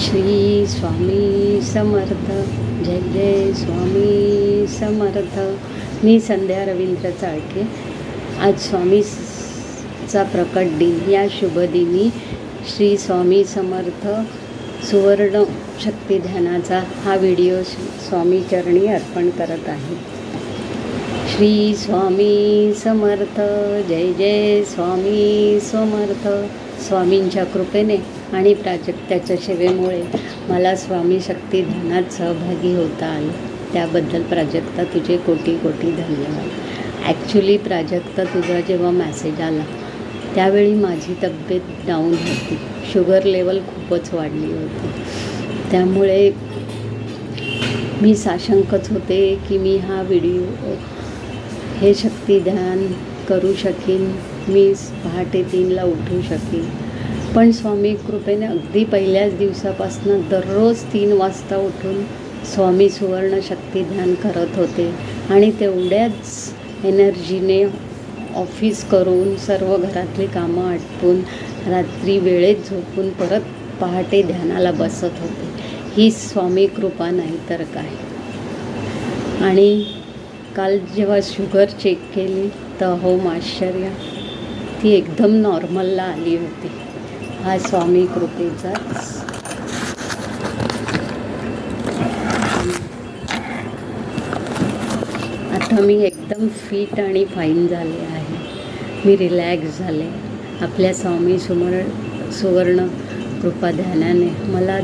श्री स्वामी समर्थ. जय जय स्वामी समर्थ. मी संध्या रवींद्र चाळके. आज स्वामीचा प्रकट दिन. या शुभदिनी श्री स्वामी समर्थ सुवर्ण शक्ती ध्यानाचा हा व्हिडिओ स्वामी चरणी अर्पण करत आहे. श्री स्वामी समर्थ. जय जय स्वामी समर्थ. स्वामींच्या कृपेने आणि प्राजक्त्याच्या सेवेमुळे मला स्वामी शक्ती ध्यानात सहभागी होता आले. त्याबद्दल प्राजक्ता तुझे कोटी कोटी धन्यवाद. ॲक्च्युली प्राजक्ता तुझा जेव्हा मॅसेज आला त्यावेळी माझी तब्येत डाऊन होती. शुगर लेवल खूपच वाढली होती. त्यामुळे मी साशंकच होते की मी हा व्हिडिओ हे शक्ती ध्यान करू शकीन. मी पहाटे तीनला उठू शकेन. पण स्वामी कृपेने अगदी पहिल्याच दिवसापासून दररोज तीन वाजता उठून स्वामी सुवर्ण शक्ती ध्यान करत होते. आणि तेवढ्याच एनर्जीने ऑफिस करून सर्व घरातली कामं आटपून रात्री वेळेत झोपून परत पहाटे ध्यानाला बसत होते. ही स्वामी कृपा नाही तर काय? आणि काल जेव्हा शुगर चेक केली तर होम आश्चर्य ती एकदम नॉर्मलला आली होती. हा स्वामी कृपेचा. आता मी एकदम फिट आणि फाईन झाले आहे. मी रिलॅक्स झाले. आपल्या स्वामी सुमर सुवर्ण कृपा ध्यानाने मला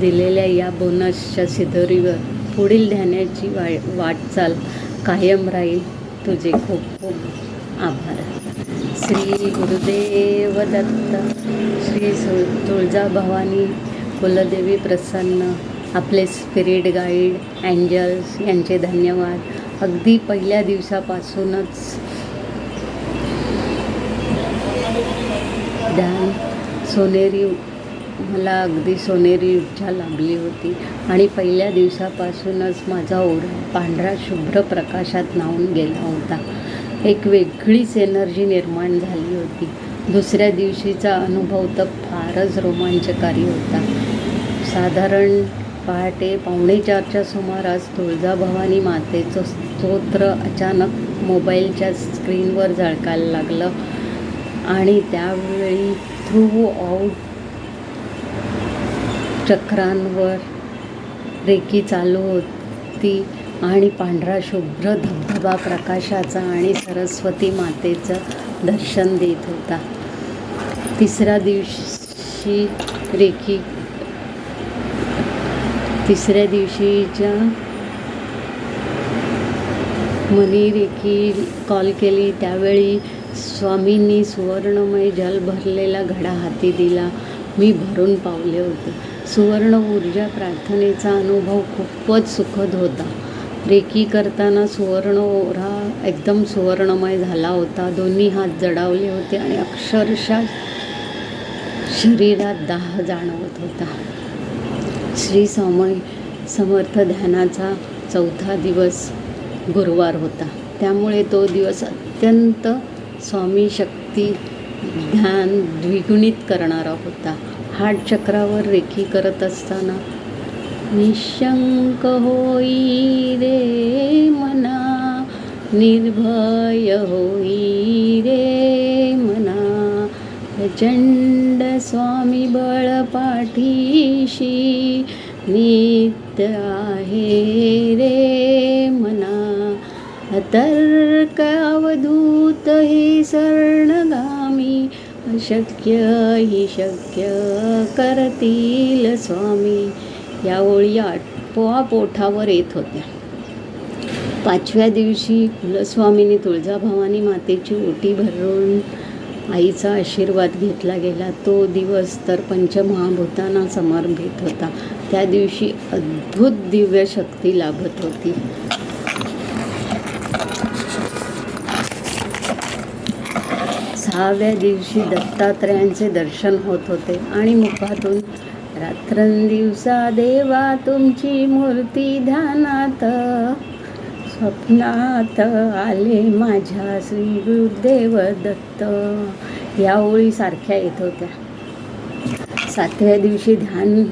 दिलेल्या या बोनसच्या सिधोरीवर पुढील ध्यानाची वा वाटचाल कायम राहील. तुझे खूप खूप आभार. श्री गुरुदेव दत्त श्री तुळजा तुळजाभवानी कुलदेवी प्रसन्न आपले स्पिरिट गाईड अँजल्स यांचे धन्यवाद. अगदी पहिल्या दिवसापासूनच ध्यान सोनेरी मला अगदी सोनेरी ऊर्जा लाभली होती. आणि पहिल्या दिवसापासूनच माझा ओढा पांढरा शुभ्र प्रकाशात नावून गेला होता. एक वेगळीच एनर्जी निर्माण झाली होती. दुसऱ्या दिवशीचा अनुभव तर फारच रोमांचकारी होता. साधारण पहाटे पावणे चारच्या सुमारास तुळजाभवानी मातेचं स्तोत्र अचानक मोबाईलच्या स्क्रीनवर झळकायला लागलं आणि त्यावेळी थ्रू आऊट चक्रांवर रेकी चालू होती. आणि पांढरा शुभ्र धबधबा प्रकाशाचा आणि सरस्वती मातेचं दर्शन देत होता. तिसऱ्या दिवशी रेखी तिसऱ्या दिवशीच्या मनी रेखी कॉल केली. त्यावेळी स्वामींनी सुवर्णमय जल भरलेला घडा हाती दिला. मी भरून पावले होते. सुवर्ण ऊर्जा प्रार्थनेचा अनुभव खूपच सुखद होता. रेकी करताना सुवर्ण ओरा एकदम सुवर्णमय झाला होता. दोन्ही हात जडावले होते आणि अक्षरशः शरीरात दाह जाणवत होता. श्री स्वामी समर्थ ध्यानाचा चौथा दिवस गुरुवार होता. त्यामुळे तो दिवस अत्यंत स्वामी शक्ती ध्यान द्विगुणित करणारा होता. हार्ट चक्रावर रेखी करत असताना निशंक होई रे मना निर्भय होई रे मना। प्रचंड स्वामी बळ पाठीशी नित्य आहे रे मना। अतर्क अवधूत हे शरणगामी अशक्य ही शक्य करतील स्वामी। या ओळी आपोआप ओठावर येत होत्या. पाचव्या दिवशी कुलस्वामीनी तुळजाभवानी मातेची ओटी भरून आईचा आशीर्वाद घेतला गेला. तो दिवस तर पंचमहाभूतांना समर्पित होता. त्या दिवशी अद्भुत दिव्य शक्ती लाभत होती. सहाव्या दिवशी दत्तात्रयांचे दर्शन होत होते आणि मुखातून रात्रंदिवसा देवा तुमची मूर्ती ध्यानात. स्वप्नात आले माझ्या श्री गुरुदेव दत्त. या ओळी सारख्या येत होत्या. सातव्या दिवशी ध्यान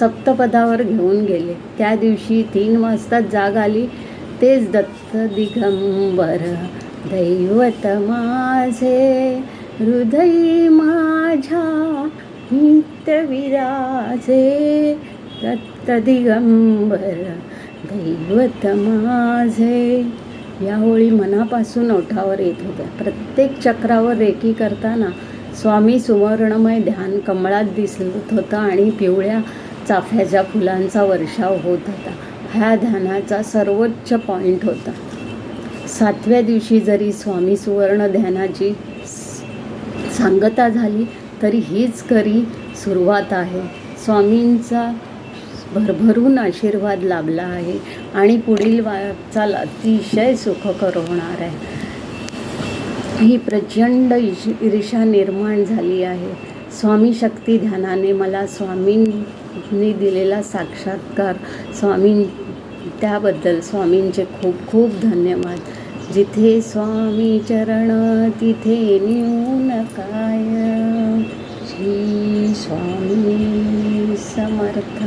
सप्तपदावर घेऊन गेले. त्या दिवशी तीन वाजता जाग आली. तेच दत्त दिगंबर दैवत माझे हृदय माझ्या नित्यविराजे तत्तदिगंबर दैवतमाझे दैवत माझे या ओळी मनापासून ओठावर येत होत्या. प्रत्येक चक्रावर रेकी करताना स्वामी सुवर्णमय ध्यान कमळात दिसत होतं आणि पिवळ्या चाफ्याच्या फुलांचा वर्षाव होत होता. ह्या ध्यानाचा सर्वोच्च पॉईंट होता. सातव्या दिवशी जरी स्वामी सुवर्ण ध्यानाची सांगता झाली तरी हीच खरी सुरुवात आहे. स्वामींचा भरभरून आशीर्वाद लाभला आहे आणि पुढील वाटचाल अतिशय सुखकर होणार आहे. ही प्रचंड ईश- ईर्षा निर्माण झाली आहे. स्वामी शक्ती ध्यानाने मला स्वामींनी दिलेला साक्षात्कार स्वामी त्याबद्दल स्वामींचे खूप खूप धन्यवाद. जिथे स्वामी चरण तिथे न्यून काय? श्री स्वामी समर्थ.